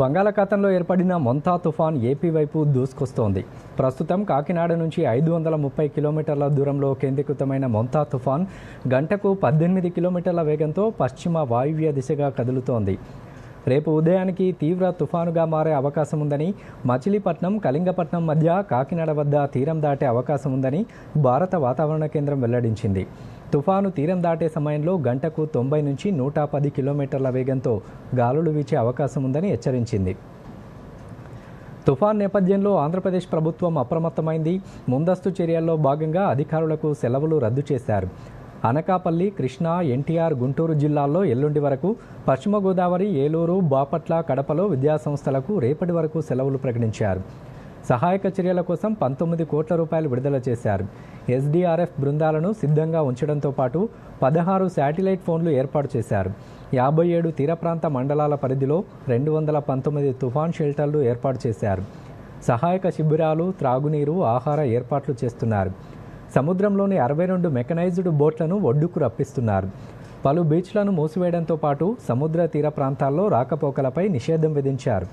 బంగాళాఖాతంలో ఏర్పడిన మొంతా తుఫాన్ ఏపీ వైపు దూసుకొస్తోంది. ప్రస్తుతం కాకినాడ నుంచి ఐదు వందల ముప్పై కిలోమీటర్ల దూరంలో కేంద్రీకృతమైన మొంతా తుఫాన్ గంటకు పద్దెనిమిది కిలోమీటర్ల వేగంతో పశ్చిమ వాయువ్య దిశగా కదులుతోంది. రేపు ఉదయానికి తీవ్ర తుఫానుగా మారే అవకాశం ఉందని మచిలీపట్నం కళింగపట్నం మధ్య కాకినాడ వద్ద తీరం దాటే అవకాశం ఉందని భారత వాతావరణ కేంద్రం వెల్లడించింది. తుఫాను తీరం దాటే సమయంలో గంటకు తొంభై నుంచి నూట పది కిలోమీటర్ల వేగంతో గాలులు వీచే అవకాశం ఉందని హెచ్చరించింది. తుఫాన్ నేపథ్యంలో ఆంధ్రప్రదేశ్ ప్రభుత్వం అప్రమత్తమైంది. ముందస్తు చర్యల్లో భాగంగా అధికారులకు సెలవులు రద్దు చేశారు. అనకాపల్లి కృష్ణా ఎన్టీఆర్ గుంటూరు జిల్లాల్లో ఎల్లుండి వరకు పశ్చిమ గోదావరి ఏలూరు బాపట్ల కడపలో విద్యాసంస్థలకు రేపటి వరకు సెలవులు ప్రకటించారు. సహాయక చర్యల కోసం పంతొమ్మిది కోట్ల రూపాయలు విడుదల చేశారు. ఎస్డీఆర్ఎఫ్ బృందాలను సిద్ధంగా ఉంచడంతో పాటు పదహారు శాటిలైట్ ఫోన్లు ఏర్పాటు చేశారు. యాభై ఏడు తీర ప్రాంత మండలాల పరిధిలో రెండు వందల పంతొమ్మిది తుఫాన్ షెల్టర్లు ఏర్పాటు చేశారు. సహాయక శిబిరాలు త్రాగునీరు ఆహార ఏర్పాట్లు చేస్తున్నారు. సముద్రంలోని అరవై రెండు మెకనైజ్డ్ బోట్లను ఒడ్డుకు రప్పిస్తున్నారు. పలు బీచ్లను మూసివేయడంతో పాటు సముద్ర తీర ప్రాంతాల్లో రాకపోకలపై నిషేధం విధించారు.